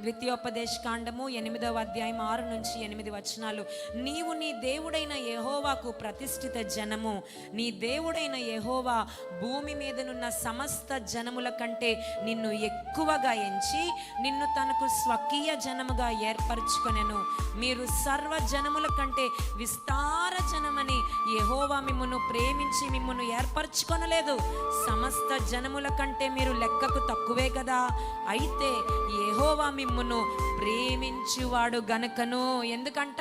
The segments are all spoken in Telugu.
ద్వితీయోపదేశ కాండము ఎనిమిదవ అధ్యాయం ఆరు నుంచి ఎనిమిది వచనాలు. నీవు నీ దేవుడైన యహోవాకు ప్రతిష్ఠిత జనము. నీ దేవుడైన యహోవా భూమి మీదనున్న సమస్త జనముల కంటే నిన్ను ఎక్కువగా ఎంచి నిన్ను తనకు స్వకీయ జనముగా ఏర్పరచుకొనెను. మీరు సర్వ జనముల కంటే విస్తార జనమని యహోవా మిమ్మను ప్రేమించి మిమ్మను ఏర్పరచుకొనలేదు. సమస్త జనముల కంటే మీరు లెక్కకు తక్కువే కదా. అయితే యెహోవా మిమ్మును ప్రేమించువాడు గనుకను. ఎందుకంట?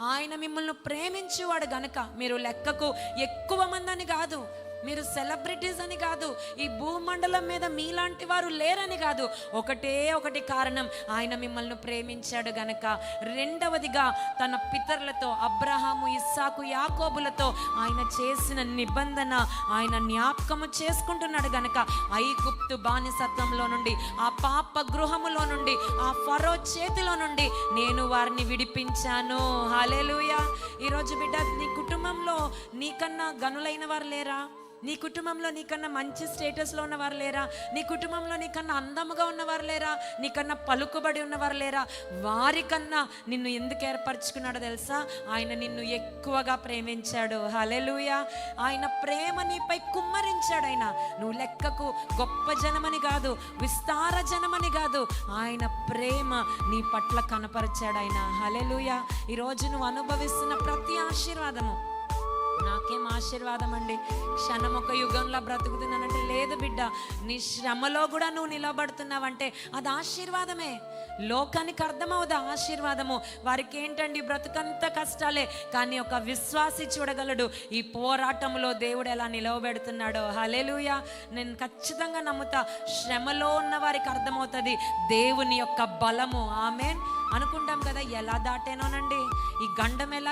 ఆయన మిమ్మల్ని ప్రేమించువాడు గనక. మీరు లెక్కకు ఎక్కువ మందని కాదు. మీరు సెలబ్రిటీస్ అని కాదు ఈ భూమండలం మీద మీలాంటి వారు లేరని కాదు. ఒకటే ఒకటి కారణం ఆయన మిమ్మల్ని ప్రేమించాడు గనక. రెండవదిగా తన పితరులతో అబ్రహాము ఇస్సాకు యాకోబులతో ఆయన చేసిన నిబంధన ఆయన జ్ఞాపకము చేసుకుంటున్నాడు గనక. ఐగుప్తు బానిసత్వంలో నుండి ఆ పాప గృహములో నుండి ఆ ఫరో చేతిలో నుండి నేను వారిని విడిపించాను. హాలేలుయా ఈరోజు బిడ్డ నీ కుటుంబంలో నీకన్నా గనులైన వారు లేరా? నీ కుటుంబంలో నీకన్నా మంచి స్టేటస్లో ఉన్నవారు లేరా? నీ కుటుంబంలో నీకన్నా అందముగా ఉన్నవారు లేరా? నీకన్నా పలుకుబడి ఉన్నవారు లేరా? వారికన్నా నిన్ను ఎందుకు ఏర్పరచుకున్నాడో తెలుసా? ఆయన నిన్ను ఎక్కువగా ప్రేమించాడు. హలెలుయ ఆయన ప్రేమ నీపై కుమ్మరించాడు ఆయన. నువ్వు లెక్కకు గొప్ప జనమని కాదు విస్తార జనమని కాదు. ఆయన ప్రేమ నీ పట్ల కనపరిచాడు ఆయన. హలెలుయ ఈరోజు నువ్వు అనుభవిస్తున్న ప్రతి ఆశీర్వాదము నాకేం ఆశీర్వాదం అండి క్షణం ఒక యుగంలో బ్రతుకుతున్నానంటే లేదు బిడ్డ. నీ శ్రమలో కూడా నువ్వు నిలబడుతున్నావంటే అది ఆశీర్వాదమే. లోకానికి అర్థమవుదా ఆశీర్వాదము? వారికి ఏంటండి బ్రతుకంత కష్టాలే? కానీ ఒక విశ్వాసి చూడగలడు. ఈ పోరాటంలో దేవుడు ఎలా నిలవబెడుతున్నాడో. హలేలుయా నేను ఖచ్చితంగా నమ్ముతా. శ్రమలో ఉన్న వారికి అర్థమవుతుంది. దేవుని యొక్క బలము. ఆమె అనుకుంటాం కదా ఎలా దాటేనోనండి? ఈ గండం ఎలా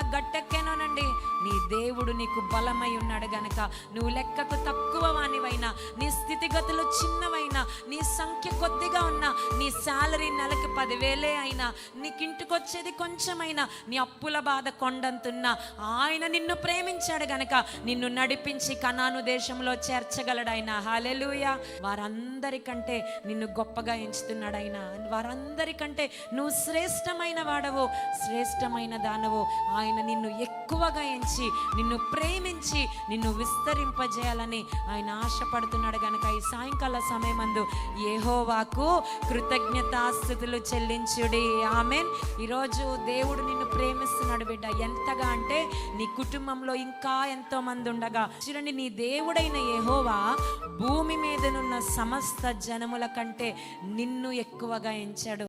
చెప్తున్నానండి నీ దేవుడు నీకు బలమై ఉన్నాడు గనక నువ్వు లెక్కకు తక్కువ వానివైనా నీ స్థితిగతులు చిన్నవైనా నీ సంఖ్య కొద్దిగా ఉన్నా నీ శాలరీ నెలకి పదివేలే అయినా నీకు ఇంటికి వచ్చేది కొంచెమైనా నీ అప్పుల బాధ కొండంతున్నా ఆయన నిన్ను ప్రేమించాడు గనక నిన్ను నడిపించి కనాను దేశంలో చేర్చగలడు ఆయన హాలెలుయ వారందరికంటే నిన్ను గొప్పగా ఎంచుతున్నాడు ఆయన వారందరికంటే నువ్వు శ్రేష్టమైన వాడవు శ్రేష్టమైన దానవు. ఆయన నిన్ను ఎక్కువగా ఎంచి నిన్ను ప్రేమించి నిన్ను విస్తరింపజేయాలని ఆయన ఆశపడుతున్నాడు గనక ఈ సాయంకాల సమయమందు ఏహోవాకు కృతజ్ఞతాస్థుతులు చెల్లించుడి. ఆమెన్. ఈరోజు దేవుడు నిన్ను ప్రేమిస్తున్నాడు బిడ్డ. ఎంతగా అంటే నీ కుటుంబంలో ఇంకా ఎంతో మంది ఉండగా. చూడండి నీ దేవుడైన యెహోవా భూమి మీదనున్న సమస్త జనముల కంటే నిన్ను ఎక్కువగా ఎంచాడు.